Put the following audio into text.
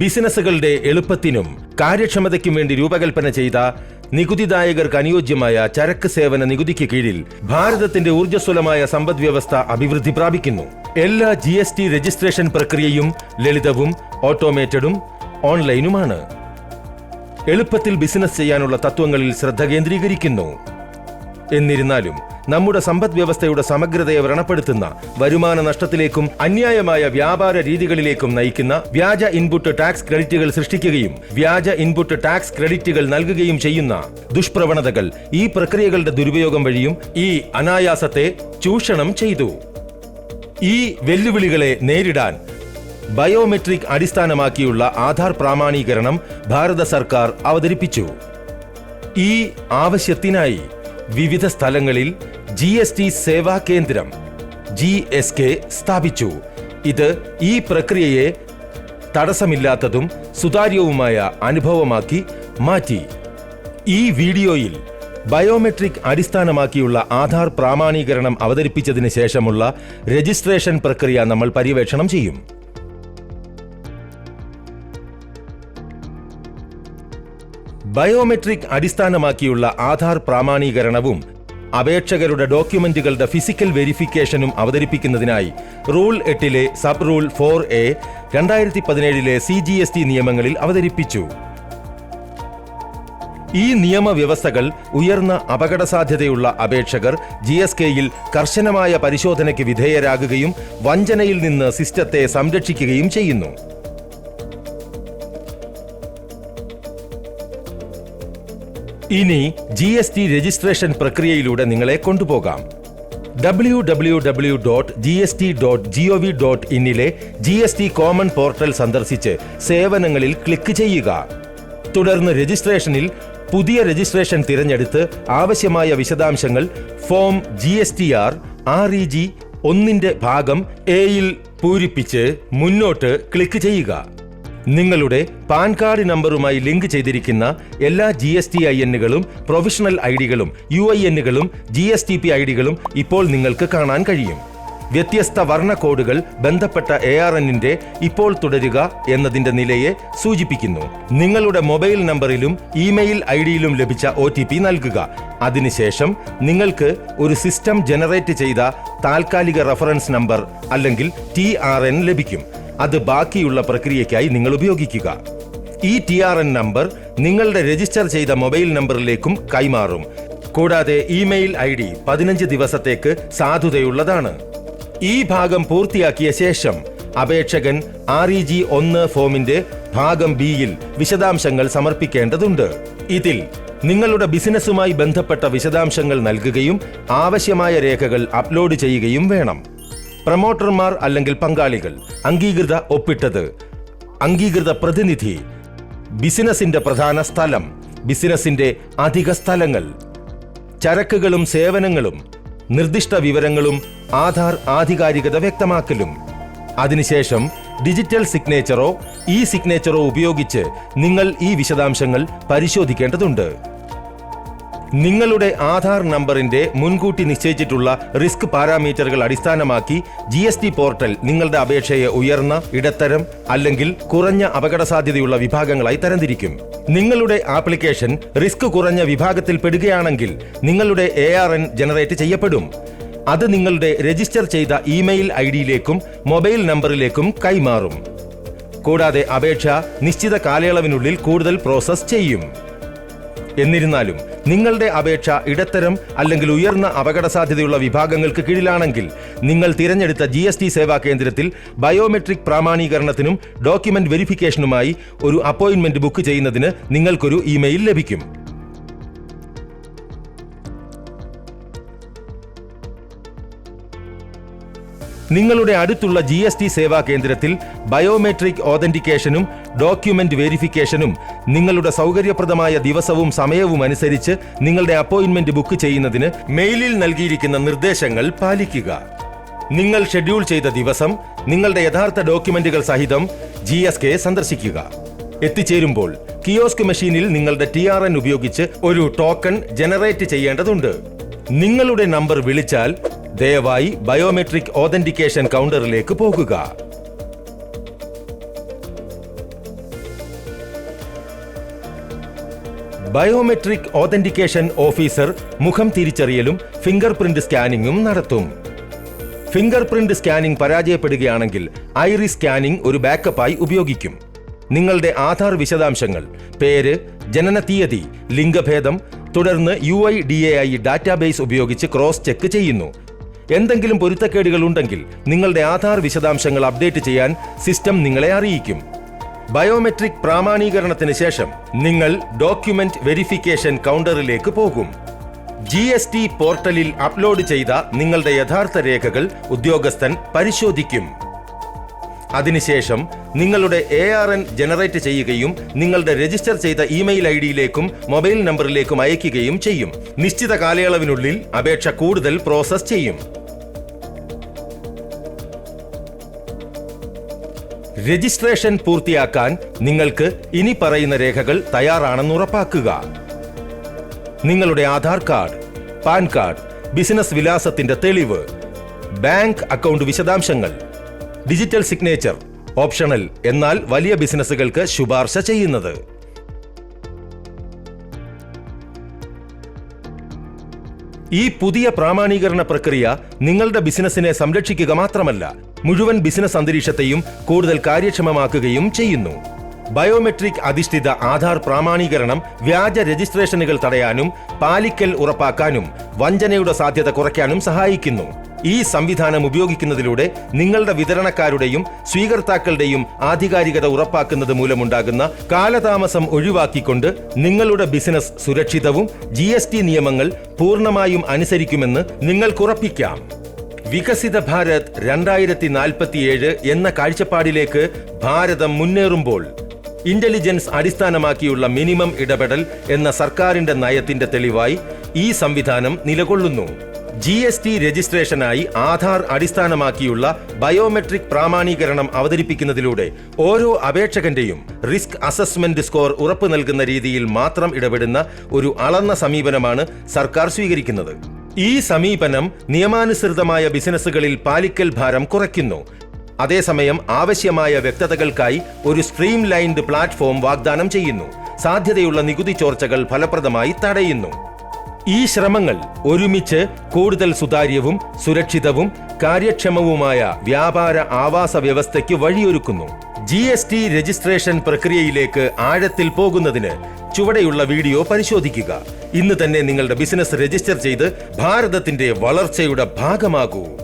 ബിസിനസ്സുകളുടെ എളുപ്പത്തിനും കാര്യക്ഷമതയ്ക്കും വേണ്ടി രൂപകൽപ്പന ചെയ്ത നികുതിദായകർക്ക് അനുയോജ്യമായ ചരക്ക് സേവന നികുതിക്ക് കീഴിൽ ഭാരതത്തിന്റെ ഊർജസ്വലമായ സമ്പദ്വ്യവസ്ഥ അഭിവൃദ്ധി പ്രാപിക്കുന്നു. എല്ലാ ജി എസ് ടി രജിസ്ട്രേഷൻ പ്രക്രിയയും ലളിതവും ഓട്ടോമേറ്റഡും ഓൺലൈനുമാണ്. എളുപ്പത്തിൽ ബിസിനസ് ചെയ്യാനുള്ള തത്വങ്ങളിൽ ശ്രദ്ധ കേന്ദ്രീകരിക്കുന്നു. എന്നിരുന്നാലും നമ്മുടെ സമ്പദ് വ്യവസ്ഥയുടെ സമഗ്രതയെ വ്രണപ്പെടുത്തുന്ന വരുമാന നഷ്ടത്തിലേക്കും അന്യായമായ വ്യാപാര രീതികളിലേക്കും നയിക്കുന്ന വ്യാജ ഇൻപുട്ട് ടാക്സ് ക്രെഡിറ്റുകൾ സൃഷ്ടിക്കുകയും വ്യാജ ഇൻപുട്ട് ടാക്സ് ക്രെഡിറ്റുകൾ നൽകുകയും ചെയ്യുന്ന ദുഷ്പ്രവണതകൾ ഈ പ്രക്രിയകളുടെ ദുരുപയോഗം വഴിയും ഈ അനായാസത്തെ ചൂഷണം ചെയ്തു. ഈ വെല്ലുവിളികളെ നേരിടാൻ ബയോമെട്രിക് അടിസ്ഥാനമാക്കിയുള്ള ആധാർ പ്രാമാണീകരണം ഭാരത സർക്കാർ അവതരിപ്പിച്ചു. ഈ ആവശ്യത്തിനായി വിവിധ സ്ഥലങ്ങളിൽ ജി എസ് ടി സേവാ കേന്ദ്രം ജി എസ് കെ സ്ഥാപിച്ചു. ഇത് ഈ പ്രക്രിയയെ തടസ്സമില്ലാത്തതും സുതാര്യവുമായ അനുഭവമാക്കി മാറ്റി. ഈ വീഡിയോയിൽ ബയോമെട്രിക് അടിസ്ഥാനമാക്കിയുള്ള ആധാർ പ്രാമാണീകരണം അവതരിപ്പിച്ചതിന് ശേഷമുള്ള രജിസ്ട്രേഷൻ പ്രക്രിയ നമ്മൾ പര്യവേക്ഷണം ചെയ്യും. ബയോമെട്രിക് അടിസ്ഥാനമാക്കിയുള്ള ആധാർ പ്രാമാണീകരണവും അപേക്ഷകരുടെ ഡോക്യുമെന്റുകളുടെ ഫിസിക്കൽ വെരിഫിക്കേഷനും അവതരിപ്പിക്കുന്നതിനായി റൂൾ എട്ടിലെ സബ് റൂൾ ഫോർ എ രണ്ടായിരത്തി പതിനേഴിലെ സി ജി എസ് ടി നിയമങ്ങളിൽ അവതരിപ്പിച്ചു. ഈ നിയമവ്യവസ്ഥകൾ ഉയർന്ന അപകട സാധ്യതയുള്ള അപേക്ഷകർ ജി എസ് കെയിൽ കർശനമായ പരിശോധനയ്ക്ക് വിധേയരാകുകയും വഞ്ചനയിൽ നിന്ന് സിസ്റ്റത്തെ സംരക്ഷിക്കുകയും ചെയ്യുന്നു. ഇനി ജി എസ് ടി രജിസ്ട്രേഷൻ പ്രക്രിയയിലൂടെ നിങ്ങളെ കൊണ്ടുപോകാം. W W W dot G S T dot G O V dot ഇന്നിലെ G S T common portal സന്ദർശിച്ച് സേവനങ്ങളിൽ ക്ലിക്ക് ചെയ്യുക. തുടർന്ന് രജിസ്ട്രേഷനിൽ പുതിയ രജിസ്ട്രേഷൻ തിരഞ്ഞെടുത്ത് ആവശ്യമായ വിശദാംശങ്ങൾ form G S T R R E G ഒന്നിന്റെ ഭാഗം എയിൽ പൂരിപ്പിച്ച് മുന്നോട്ട് ക്ലിക്ക് ചെയ്യുക. നിങ്ങളുടെ പാൻ കാർഡ് നമ്പറുമായി ലിങ്ക് ചെയ്തിരിക്കുന്ന എല്ലാ ജി എസ് ടി ഐ എന്നുകളും പ്രൊഫഷണൽ ഐ ഡികളും U I എന്നുകളും G S T P I ഡികളും ഇപ്പോൾ നിങ്ങൾക്ക് കാണാൻ കഴിയും. വ്യത്യസ്ത വർണ കോഡുകൾ ബന്ധപ്പെട്ട എ ആർ എന്നിന്റെ ഇപ്പോൾ തുടരുക എന്നതിന്റെ നിലയെ സൂചിപ്പിക്കുന്നു. നിങ്ങളുടെ മൊബൈൽ നമ്പറിലും ഇമെയിൽ ഐ ഡിയിലും ലഭിച്ച ഒ ടി പി നൽകുക. അതിനുശേഷം നിങ്ങൾക്ക് ഒരു സിസ്റ്റം ജനറേറ്റ് ചെയ്ത താൽക്കാലിക റഫറൻസ് നമ്പർ അല്ലെങ്കിൽ ടി ആർ എൻ ലഭിക്കും. അത് ബാക്കിയുള്ള പ്രക്രിയയ്ക്കായി നിങ്ങൾ ഉപയോഗിക്കുക. ഈ ടി ആർ എൻ നമ്പർ നിങ്ങളുടെ രജിസ്റ്റർ ചെയ്ത മൊബൈൽ നമ്പറിലേക്കും കൈമാറും. കൂടാതെ ഇമെയിൽ ഐ ഡി പതിനഞ്ച് ദിവസത്തേക്ക് സാധുതയുള്ളതാണ്. ഈ ഭാഗം പൂർത്തിയാക്കിയ ശേഷം അപേക്ഷകൻ ആർ ഇ ജി ഒന്ന് ഫോമിന്റെ ഭാഗം ബിയിൽ വിശദാംശങ്ങൾ സമർപ്പിക്കേണ്ടതുണ്ട്. ഇതിൽ നിങ്ങളുടെ ബിസിനസ്സുമായി ബന്ധപ്പെട്ട വിശദാംശങ്ങൾ നൽകുകയും ആവശ്യമായ രേഖകൾ അപ്ലോഡ് ചെയ്യുകയും വേണം. പ്രമോട്ടർമാർ അല്ലെങ്കിൽ പങ്കാളികൾ അംഗീകൃത ഒപ്പിട്ടത്. അംഗീകൃത പ്രതിനിധി ബിസിനസിന്റെ പ്രധാന സ്ഥലം ബിസിനസിന്റെ അധിക സ്ഥലങ്ങൾ. ചരക്കുകളും സേവനങ്ങളും നിർദ്ദിഷ്ട വിവരങ്ങളും ആധാർ ആധികാരികത വ്യക്തമാക്കലും. അതിനുശേഷം ഡിജിറ്റൽ സിഗ്നേച്ചറോ ഇ സിഗ്നേച്ചറോ ഉപയോഗിച്ച് നിങ്ങൾ ഈ വിശദാംശങ്ങൾ പരിശോധിക്കേണ്ടതുണ്ട്. നിങ്ങളുടെ ആധാർ നമ്പറിന്റെ മുൻകൂട്ടി നിശ്ചയിച്ചിട്ടുള്ള റിസ്ക് പാരാമീറ്ററുകൾ അടിസ്ഥാനമാക്കി ജി എസ് ടി പോർട്ടൽ നിങ്ങളുടെ അപേക്ഷയെ ഉയർന്ന ഇടത്തരം അല്ലെങ്കിൽ കുറഞ്ഞ അപകട സാധ്യതയുള്ള വിഭാഗങ്ങളായി തരംതിരിക്കും. നിങ്ങളുടെ ആപ്ലിക്കേഷൻ റിസ്ക് കുറഞ്ഞ വിഭാഗത്തിൽ പെടുകയാണെങ്കിൽ നിങ്ങളുടെ എ ആർ എൻ ജനറേറ്റ് ചെയ്യപ്പെടും. അത് നിങ്ങളുടെ രജിസ്റ്റർ ചെയ്ത ഇമെയിൽ ഐ ഡിയിലേക്കും മൊബൈൽ നമ്പറിലേക്കും കൈമാറും. കൂടാതെ അപേക്ഷ നിശ്ചിത കാലയളവിനുള്ളിൽ കൂടുതൽ പ്രോസസ് ചെയ്യും. എന്നിരുന്നാലും നിങ്ങളുടെ അപേക്ഷ ഇടത്തരം അല്ലെങ്കിൽ ഉയർന്ന അപകട സാധ്യതയുള്ള വിഭാഗങ്ങൾക്ക് കീഴിലാണെങ്കിൽ നിങ്ങൾ തിരഞ്ഞെടുത്ത ജി എസ് ടി സേവാ കേന്ദ്രത്തിൽ ബയോമെട്രിക് പ്രാമാണീകരണത്തിനും ഡോക്യുമെന്റ് വെരിഫിക്കേഷനുമായി ഒരു അപ്പോയിന്റ്മെന്റ് ബുക്ക് ചെയ്യുന്നതിന് നിങ്ങൾക്കൊരു ഇമെയിൽ ലഭിക്കും. നിങ്ങളുടെ അടുത്തുള്ള ജി എസ് ടി സേവാ കേന്ദ്രത്തിൽ ബയോമെട്രിക് ഓതന്റിക്കേഷനും ഡോക്യുമെന്റ് വെരിഫിക്കേഷനും നിങ്ങളുടെ സൗകര്യപ്രദമായ ദിവസവും സമയവും അനുസരിച്ച് നിങ്ങളുടെ അപ്പോയിന്റ്മെന്റ് ബുക്ക് ചെയ്യുന്നതിന് മെയിലിൽ നൽകിയിരിക്കുന്ന നിർദ്ദേശങ്ങൾ പാലിക്കുക. നിങ്ങൾ ഷെഡ്യൂൾ ചെയ്ത ദിവസം നിങ്ങളുടെ യഥാർത്ഥ ഡോക്യുമെന്റുകൾ സഹിതം ജി എസ് കെ സന്ദർശിക്കുക. എത്തിച്ചേരുമ്പോൾ കിയോസ്ക് മെഷീനിൽ നിങ്ങളുടെ ടി ആർ എൻ ഉപയോഗിച്ച് ഒരു ടോക്കൺ ജനറേറ്റ് ചെയ്യേണ്ടതുണ്ട്. നിങ്ങളുടെ നമ്പർ വിളിച്ചാൽ ദയവായി ബയോമെട്രിക് ഓതന്റിക്കേഷൻ കൗണ്ടറിലേക്ക് പോകുക. ബയോമെട്രിക് ഓതന്റിക്കേഷൻ ഓഫീസർ മുഖം തിരിച്ചറിയലും ഫിംഗർ പ്രിന്റ് സ്കാനിങ്ങും നടത്തും. ഫിംഗർ പ്രിന്റ് സ്കാനിംഗ് പരാജയപ്പെടുകയാണെങ്കിൽ ഐറി സ്കാനിംഗ് ഒരു ബാക്കപ്പായി ഉപയോഗിക്കും. നിങ്ങളുടെ ആധാർ വിശദാംശങ്ങൾ പേര് ജനന തീയതി ലിംഗഭേദം തുടർന്ന് U I D A I database ഉപയോഗിച്ച് ക്രോസ് ചെക്ക് ചെയ്യുന്നു. എന്തെങ്കിലും പൊരുത്തക്കേടുകൾ ഉണ്ടെങ്കിൽ നിങ്ങളുടെ ആധാർ വിശദാംശങ്ങൾ അപ്ഡേറ്റ് ചെയ്യാൻ സിസ്റ്റം നിങ്ങളെ അറിയിക്കും. ബയോമെട്രിക് പ്രാമാണീകരണത്തിന് ശേഷം നിങ്ങൾ ഡോക്യുമെന്റ് വെരിഫിക്കേഷൻ കൗണ്ടറിലേക്ക് പോകും. ജി എസ് ടി പോർട്ടലിൽ അപ്ലോഡ് ചെയ്ത നിങ്ങളുടെ യഥാർത്ഥ രേഖകൾ ഉദ്യോഗസ്ഥൻ പരിശോധിക്കും. അതിനുശേഷം നിങ്ങളുടെ എ ആർ എൻ ജനറേറ്റ് ചെയ്യുകയും നിങ്ങളുടെ രജിസ്റ്റർ ചെയ്ത ഇമെയിൽ ഐ ഡിയിലേക്കും മൊബൈൽ നമ്പറിലേക്കും അയയ്ക്കുകയും ചെയ്യും. നിശ്ചിത കാലയളവിനുള്ളിൽ അപേക്ഷ കൂടുതൽ പ്രോസസ് ചെയ്യും. രജിസ്ട്രേഷൻ പൂർത്തിയാക്കാൻ നിങ്ങൾക്ക് ഇനി പറയുന്ന രേഖകൾ തയ്യാറാണെന്ന് ഉറപ്പാക്കുക. നിങ്ങളുടെ Aadhaar card PAN card business വിലാസത്തിന്റെ തെളിവ് ബാങ്ക് അക്കൗണ്ട് വിശദാംശങ്ങൾ ഡിജിറ്റൽ സിഗ്നേച്ചർ ഓപ്ഷണൽ എന്നാൽ വലിയ ബിസിനസ്സുകൾക്ക് ശുപാർശ ചെയ്യുന്നത്. ഈ പുതിയ പ്രാമാണീകരണ പ്രക്രിയ നിങ്ങളുടെ ബിസിനസ്സിനെ സംരക്ഷിക്കുക മാത്രമല്ല മുഴുവൻ ബിസിനസ് അന്തരീക്ഷത്തെയും കൂടുതൽ കാര്യക്ഷമമാക്കുകയും ചെയ്യുന്നു. ബയോമെട്രിക് അധിഷ്ഠിത ആധാർ പ്രാമാണീകരണം വ്യാജ രജിസ്ട്രേഷനുകൾ തടയാനും പാലിക്കൽ ഉറപ്പാക്കാനും വഞ്ചനയുടെ സാധ്യത കുറയ്ക്കാനും സഹായിക്കുന്നു. ഈ സംവിധാനം ഉപയോഗിക്കുന്നതിലൂടെ നിങ്ങളുടെ വിതരണക്കാരുടെയും സ്വീകർത്താക്കളുടെയും ആധികാരികത ഉറപ്പാക്കുന്നത് മൂലമുണ്ടാകുന്ന കാലതാമസം ഒഴിവാക്കിക്കൊണ്ട് നിങ്ങളുടെ ബിസിനസ് സുരക്ഷിതവും ജി നിയമങ്ങൾ പൂർണമായും അനുസരിക്കുമെന്ന് നിങ്ങൾക്കുറപ്പിക്കാം വികസിത ഭാരത് രണ്ടായിരത്തി നാൽപ്പത്തിയേഴ് എന്ന കാഴ്ചപ്പാടിലേക്ക് ഭാരതം മുന്നേറുമ്പോൾ ഇന്റലിജൻസ് അടിസ്ഥാനമാക്കിയുള്ള മിനിമം ഇടപെടൽ എന്ന സർക്കാരിന്റെ നയത്തിന്റെ തെളിവായി ഈ സംവിധാനം നിലകൊള്ളുന്നു. ജി എസ് ടി രജിസ്ട്രേഷനായി ആധാർ അടിസ്ഥാനമാക്കിയുള്ള ബയോമെട്രിക് പ്രാമാണീകരണം അവതരിപ്പിക്കുന്നതിലൂടെ ഓരോ അപേക്ഷകന്റെയും റിസ്ക് അസസ്മെന്റ് സ്കോർ ഉറപ്പു നൽകുന്ന രീതിയിൽ മാത്രം ഇടപെടുന്ന ഒരു അളന്ന സമീപനമാണ് സർക്കാർ സ്വീകരിക്കുന്നത്. ഈ സമീപനം നിയമാനുസൃതമായ ബിസിനസ്സുകളിൽ പാലിക്കൽ ഭാരം കുറയ്ക്കുന്നു. അതേസമയം ആവശ്യമായ വ്യക്തതകൾക്കായി ഒരു സ്ട്രീം ലൈൻഡ് പ്ലാറ്റ്ഫോം വാഗ്ദാനം ചെയ്യുന്നു. സാധ്യതയുള്ള നികുതി ചോർച്ചകൾ ഫലപ്രദമായി തടയുന്നു. ഈ ശ്രമങ്ങൾ ഒരുമിച്ച് കൂടുതൽ സുതാര്യവും സുരക്ഷിതവും കാര്യക്ഷമവുമായ വ്യാപാര ആവാസ വ്യവസ്ഥയ്ക്ക് വഴിയൊരുക്കുന്നു. ജി എസ് ടി രജിസ്ട്രേഷൻ പ്രക്രിയയിലേക്ക് ആഴത്തിൽ പോകുന്നതിന് ചുവടെയുള്ള വീഡിയോ പരിശോധിക്കുക. ഇന്ന് തന്നെ നിങ്ങളുടെ ബിസിനസ് രജിസ്റ്റർ ചെയ്ത് ഭാരതത്തിന്റെ വളർച്ചയുടെ ഭാഗമാകൂ.